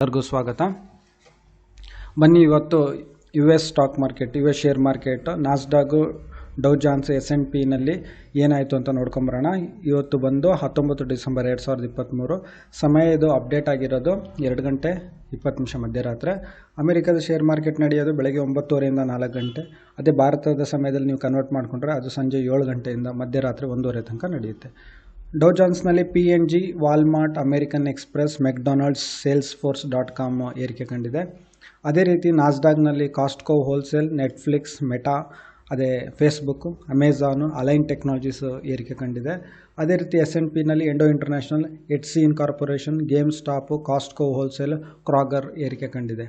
ಎಲ್ಲರಿಗೂ ಸ್ವಾಗತ. ಬನ್ನಿ ಇವತ್ತು U S stock market U S share market Nasdaq Dow Jones S and ಪಿನಲ್ಲಿ ಏನಾಯಿತು ಅಂತ ನೋಡ್ಕೊಂಬರೋಣ. ಇವತ್ತು ಬಂದು ಹತ್ತೊಂಬತ್ತು ಡಿಸೆಂಬರ್ ಎರಡು ಸಾವಿರದ ಇಪ್ಪತ್ತ್ಮೂರು ಸಮಯ ಇದು ಅಪ್ಡೇಟ್ ಆಗಿರೋದು ಎರಡು ಗಂಟೆ ಇಪ್ಪತ್ತು ನಿಮಿಷ ಮಧ್ಯರಾತ್ರಿ. ಅಮೆರಿಕದ ಶೇರ್ ಮಾರ್ಕೆಟ್ ನಡೆಯೋದು ಬೆಳಗ್ಗೆ ಒಂಬತ್ತುವರೆಯಿಂದ ನಾಲ್ಕು ಗಂಟೆ. ಅದೇ ಭಾರತದ ಸಮಯದಲ್ಲಿ ನೀವು ಕನ್ವರ್ಟ್ ಮಾಡಿಕೊಂಡ್ರೆ ಅದು ಸಂಜೆ ಏಳು ಗಂಟೆಯಿಂದ ಮಧ್ಯರಾತ್ರಿ ಒಂದೂವರೆ ತನಕ ನಡೆಯುತ್ತೆ. Dow ಜಾನ್ಸ್ನಲ್ಲಿ P N G Walmart American Express McDonald's Salesforce dot com ಏರಿಕೆ ಕಂಡಿದೆ. ಅದೇ ರೀತಿ ನಾಸ್ಡಾಗ್ನಲ್ಲಿ ಕಾಸ್ಟ್ಕೋ ಹೋಲ್ಸೇಲ್ ನೆಟ್ಫ್ಲಿಕ್ಸ್ ಮೆಟಾ ಅದೇ ಫೇಸ್ಬುಕ್ಕು ಅಮೆಝಾನು ಅಲೈನ್ ಟೆಕ್ನಾಲಜೀಸ್ ಏರಿಕೆ ಕಂಡಿದೆ. ಅದೇ ರೀತಿ S N ಪಿನಲ್ಲಿ Endo International H C incorporation GameStop Costco wholesale Kroger ಏರಿಕೆ ಕಂಡಿದೆ.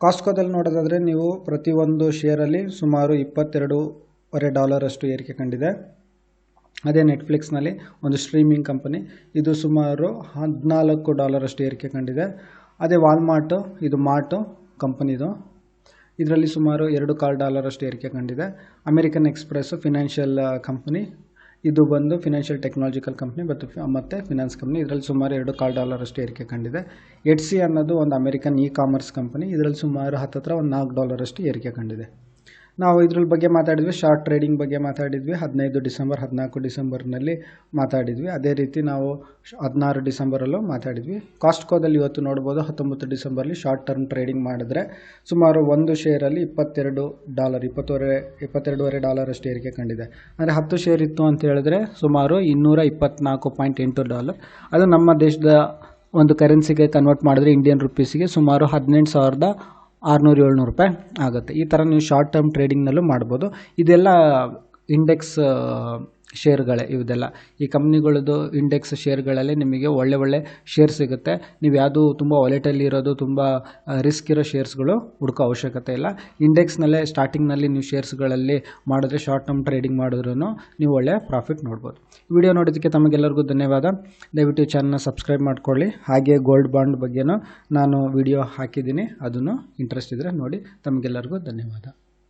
ಕಾಸ್ಟ್ಕೋದಲ್ಲಿ ನೋಡೋದಾದರೆ ನೀವು ಪ್ರತಿಯೊಂದು ಶೇರಲ್ಲಿ ಸುಮಾರು ಇಪ್ಪತ್ತೆರಡೂವರೆ ಡಾಲರಷ್ಟು ಏರಿಕೆ ಕಂಡಿದೆ. ಅದೇ ನೆಟ್ಫ್ಲಿಕ್ಸ್ನಲ್ಲಿ ಒಂದು ಸ್ಟ್ರೀಮಿಂಗ್ ಕಂಪನಿ ಇದು ಸುಮಾರು ಹದಿನಾಲ್ಕು ಡಾಲರಷ್ಟು ಏರಿಕೆ ಕಂಡಿದೆ. ಅದೇ ವಾಲ್ಮಾರ್ಟು ಇದು ಮಾರ್ಟು ಕಂಪನಿದು. ಇದರಲ್ಲಿ ಸುಮಾರು ಎರಡು ಡಾಲರ್ ಡಾಲರಷ್ಟು ಏರಿಕೆ ಕಂಡಿದೆ. ಅಮೆರಿಕನ್ ಎಕ್ಸ್ಪ್ರೆಸ್ಸು ಫಿನಾನ್ಷಿಯಲ್ ಕಂಪನಿ ಇದು ಬಂದು ಫಿನಾನ್ಷಿಯಲ್ ಟೆಕ್ನಾಲಜಿಕಲ್ ಕಂಪ್ನಿ ಮತ್ತು ಮತ್ತು ಫಿನಾನ್ಸ್ ಕಂಪ್ನಿ ಇದರಲ್ಲಿ ಸುಮಾರು ಎರಡು ಡಾಲರ್ ಡಾಲರಷ್ಟು ಏರಿಕೆ ಕಂಡಿದೆ. ಎಡ್ ಸಿ ಅನ್ನೋದು ಒಂದು ಅಮೆರಿಕನ್ ಇ ಕಾಮರ್ಸ್ ಕಂಪನಿ ಇದರಲ್ಲಿ ಸುಮಾರು ಹತ್ತತ್ರ ಒಂದು ನಾಲ್ಕು ಡಾಲರಷ್ಟು ಏರಿಕೆ ಕಂಡಿದೆ. ನಾವು ಇದ್ರ ಬಗ್ಗೆ ಮಾತಾಡಿದ್ವಿ ಶಾರ್ಟ್ ಟ್ರೇಡಿಂಗ್ ಬಗ್ಗೆ ಮಾತಾಡಿದ್ವಿ, ಹದಿನೈದು ಡಿಸೆಂಬರ್, ಹದಿನಾಲ್ಕು ಡಿಸೆಂಬರ್ನಲ್ಲಿ ಮಾತಾಡಿದ್ವಿ. ಅದೇ ರೀತಿ ನಾವು ಹದಿನಾರು ಡಿಸೆಂಬರಲ್ಲೂ ಮಾತಾಡಿದ್ವಿ. ಕಾಸ್ಟ್ಕೋದಲ್ಲಿ ಇವತ್ತು ನೋಡ್ಬೋದು, ಹತ್ತೊಂಬತ್ತು ಡಿಸೆಂಬರ್ಲಿ ಶಾರ್ಟ್ ಟರ್ಮ್ ಟ್ರೇಡಿಂಗ್ ಮಾಡಿದ್ರೆ ಸುಮಾರು ಒಂದು ಶೇರಲ್ಲಿ ಇಪ್ಪತ್ತೆರಡು ಡಾಲರ್ ಇಪ್ಪತ್ತುವರೆ, ಇಪ್ಪತ್ತೆರಡೂವರೆ ಡಾಲರಷ್ಟು ಏರಿಕೆ ಕಂಡಿದೆ. ಅಂದರೆ ಹತ್ತು ಶೇರ್ ಇತ್ತು ಅಂತ ಹೇಳಿದ್ರೆ ಸುಮಾರು ಇನ್ನೂರ ಇಪ್ಪತ್ನಾಲ್ಕು ಪಾಯಿಂಟ್ ಎಂಟು ಡಾಲರ್ ಅದು ನಮ್ಮ ದೇಶದ ಒಂದು ಕರೆನ್ಸಿಗೆ ಕನ್ವರ್ಟ್ ಮಾಡಿದ್ರೆ ಇಂಡಿಯನ್ ರುಪೀಸಿಗೆ ಸುಮಾರು ಹದಿನೆಂಟು ಸಾವಿರದ ಆರುನೂರು ಏಳ್ನೂರು ರೂಪಾಯಿ ಆಗುತ್ತೆ. ಈ ಥರ ನೀವು ಶಾರ್ಟ್ ಟರ್ಮ್ ಟ್ರೇಡಿಂಗ್ನಲ್ಲೂ ಮಾಡ್ಬೋದು. ಇದೆಲ್ಲ ಇಂಡೆಕ್ಸ್ ಶೇರ್ಗಳೇ ಇವುದೆಲ್ಲ. ಈ ಕಂಪ್ನಿಗಳದ್ದು ಇಂಡೆಕ್ಸ್ ಶೇರ್ಗಳಲ್ಲಿ ನಿಮಗೆ ಒಳ್ಳೆ ಒಳ್ಳೆ ಶೇರ್ ಸಿಗುತ್ತೆ. ನೀವು ಯಾವುದು ತುಂಬ ವಾಲೆಟಲ್ಲಿ ಇರೋದು, ತುಂಬ ರಿಸ್ಕ್ ಇರೋ ಶೇರ್ಸ್ಗಳು ಹುಡುಕೋ ಅವಶ್ಯಕತೆ ಇಲ್ಲ. ಇಂಡೆಕ್ಸ್ನಲ್ಲೇ ಸ್ಟಾರ್ಟಿಂಗ್ನಲ್ಲಿ ನೀವು ಶೇರ್ಸ್ಗಳಲ್ಲಿ ಮಾಡಿದ್ರೆ ಶಾರ್ಟ್ ಟರ್ಮ್ ಟ್ರೇಡಿಂಗ್ ಮಾಡಿದ್ರೂ ನೀವು ಒಳ್ಳೆ ಪ್ರಾಫಿಟ್ ನೋಡ್ಬೋದು. ವಿಡಿಯೋ ನೋಡೋದಕ್ಕೆ ತಮಗೆಲ್ಲರಿಗೂ ಧನ್ಯವಾದ. ದಯವಿಟ್ಟು ಚಾನಲ್ನ ಸಬ್ಸ್ಕ್ರೈಬ್ ಮಾಡ್ಕೊಳ್ಳಿ. ಹಾಗೆ ಗೋಲ್ಡ್ ಬಾಂಡ್ ಬಗ್ಗೆನೂ ನಾನು ವಿಡಿಯೋ ಹಾಕಿದ್ದೀನಿ. ಅದನ್ನು ಇಂಟ್ರೆಸ್ಟ್ ಇದ್ದರೆ ನೋಡಿ. ತಮಗೆಲ್ಲರಿಗೂ ಧನ್ಯವಾದ.